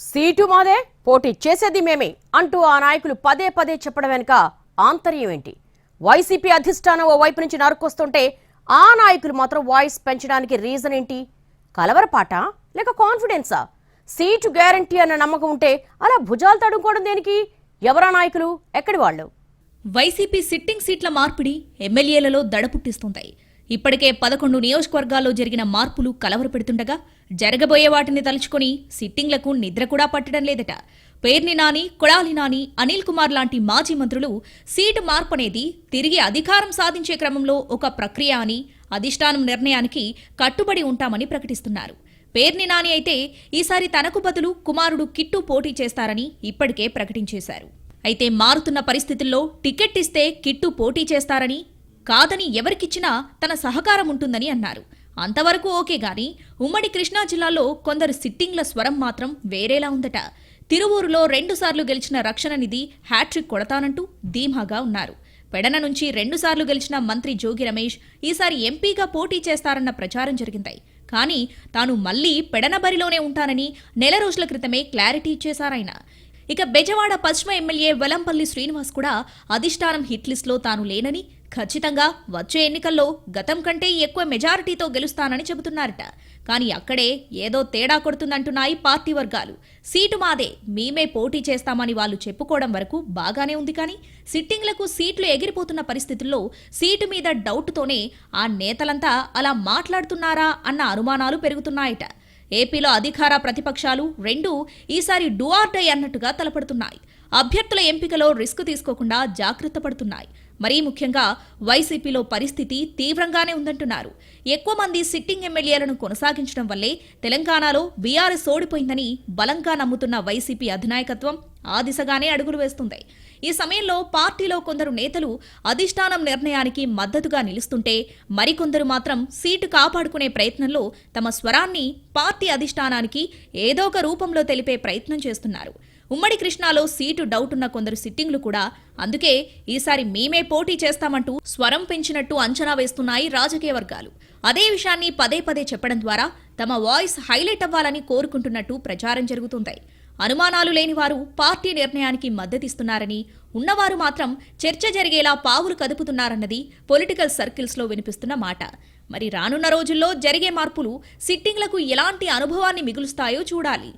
Seat మాదే పోటీ చేసేది మేమే అంటూ ఆ నాయకులు పదే పదే చెప్పడం వెనుక ఆంతర్యం ఏంటి? వైసీపీ అధిష్టానం ఓ వైపు నుంచి నరుకొస్తుంటే ఆ నాయకులు మాత్రం వాయిస్ పెంచడానికి రీజన్ ఏంటి? కలవరపాట లేక కాన్ఫిడెన్సా? సీటు గ్యారంటీ అన్న నమ్మకం ఉంటే అలా భుజాలు తడుముకోవడం దేనికి? ఎవరా నాయకులు? ఎక్కడి వాళ్ళు? వైసీపీ సిట్టింగ్ సీట్ల మార్పిడి ఎమ్మెల్యేలలో దడ పుట్టిస్తుంటాయి. ఇప్పటికే పదకొండు నియోజకవర్గాల్లో జరిగిన మార్పులు కలవరపెడుతుండగా జరగబోయే వాటిని తలుచుకొని సిట్టింగ్లకు నిద్ర కూడా పట్టడం లేదట. పేర్ని నాని కొడాలి నాని అనిల్ కుమార్ లాంటి మాజీ మంత్రులు సీటు మార్పు అనేది తిరిగి అధికారం సాధించే క్రమంలో ఒక ప్రక్రియ అని అధిష్టానం నిర్ణయానికి కట్టుబడి ఉంటామని ప్రకటిస్తున్నారు. పేర్ని నాని అయితే ఈసారి తనకు బదులు కుమారుడు కిట్టు పోటీ చేస్తారని ఇప్పటికే ప్రకటించేశారు. అయితే మారుతున్న పరిస్థితుల్లో టికెట్ ఇస్తే కిట్టు పోటీ చేస్తారని కాదని ఎవరికిచ్చినా తన సహకారం ఉంటుందని అన్నారు. అంతవరకు ఓకే గాని ఉమ్మడి కృష్ణా జిల్లాలో కొందరు సిట్టింగ్ల స్వరం మాత్రం వేరేలా ఉందట. తిరువూరులో రెండుసార్లు గెలిచిన రక్షణ నిధి హ్యాట్రిక్ కొడతానంటూ ధీమాగా ఉన్నారు. పెడన నుంచి రెండుసార్లు గెలిచిన మంత్రి జోగి రమేష్ ఈసారి ఎంపీగా పోటీ చేస్తారన్న ప్రచారం జరిగింది. కానీ తాను మళ్ళీ పెడన బరిలోనే ఉంటానని నెల రోజుల క్రితమే క్లారిటీ ఇచ్చేశారాయన. ఇక బెజవాడ పశ్చిమ ఎమ్మెల్యే వెలంపల్లి శ్రీనివాస్ కూడా అధిష్టానం హిట్ లిస్ట్లో తాను లేనని ఖచ్చితంగా వచ్చే ఎన్నికల్లో గతం కంటే ఎక్కువ మెజారిటీతో గెలుస్తానని చెబుతున్నారట. కానీ అక్కడే ఏదో తేడా కొడుతుందంటున్నాయి పార్టీ వర్గాలు. సీటు మాదే మేమే పోటీ చేస్తామని వాళ్ళు చెప్పుకోవడం వరకు బాగానే ఉంది కానీ సిట్టింగ్లకు సీట్లు ఎగిరిపోతున్న పరిస్థితుల్లో సీటు మీద డౌట్తోనే ఆ నేతలంతా అలా మాట్లాడుతున్నారా అన్న అనుమానాలు పెరుగుతున్నాయట. ఏపీలో అధికార ప్రతిపక్షాలు రెండూ ఈసారి డూఆర్డై అన్నట్టుగా తలపడుతున్నాయి. అభ్యర్థుల ఎంపికలో రిస్క్ తీసుకోకుండా జాగ్రత్త పడుతున్నాయి. మరీ ముఖ్యంగా వైసీపీలో పరిస్థితి తీవ్రంగానే ఉందంటున్నారు. ఎక్కువ మంది సిట్టింగ్ ఎమ్మెల్యేలను కొనసాగించడం వల్లే తెలంగాణలో బీఆర్ఎస్ ఓడిపోయిందని బలంగా నమ్ముతున్న వైసీపీ అధినాయకత్వం ఆ దిశగానే అడుగులు వేస్తుంది. ఈ సమయంలో పార్టీలో కొందరు నేతలు అధిష్టానం నిర్ణయానికి మద్దతుగా నిలుస్తుంటే మరికొందరు మాత్రం సీటు కాపాడుకునే ప్రయత్నంలో తమ స్వరాన్ని పార్టీ అధిష్టానానికి ఏదో ఒక రూపంలో తెలిపే ప్రయత్నం చేస్తున్నారు. ఉమ్మడి కృష్ణాలో సీటు డౌట్ ఉన్న కొందరు సిట్టింగ్లు కూడా అందుకే ఈసారి మేమే పోటీ చేస్తామంటూ స్వరం పెంచినట్టు అంచనా వేస్తున్నాయి రాజకీయ వర్గాలు. అదే విషయాన్ని పదే పదే చెప్పడం ద్వారా తమ వాయిస్ హైలైట్ అవ్వాలని కోరుకుంటున్నట్టు ప్రచారం జరుగుతుంది అనుమానాలు లేని వారు పార్టీ నిర్ణయానికి మద్దతిస్తున్నారని ఉన్నవారు మాత్రం చర్చ జరిగేలా పావులు కదుపుతున్నారన్నది పొలిటికల్ సర్కిల్స్లో వినిపిస్తున్న మాట. మరి రానున్న రోజుల్లో జరిగే మార్పులు సిట్టింగ్లకు ఎలాంటి అనుభవాన్ని మిగులుస్తాయో చూడాలి.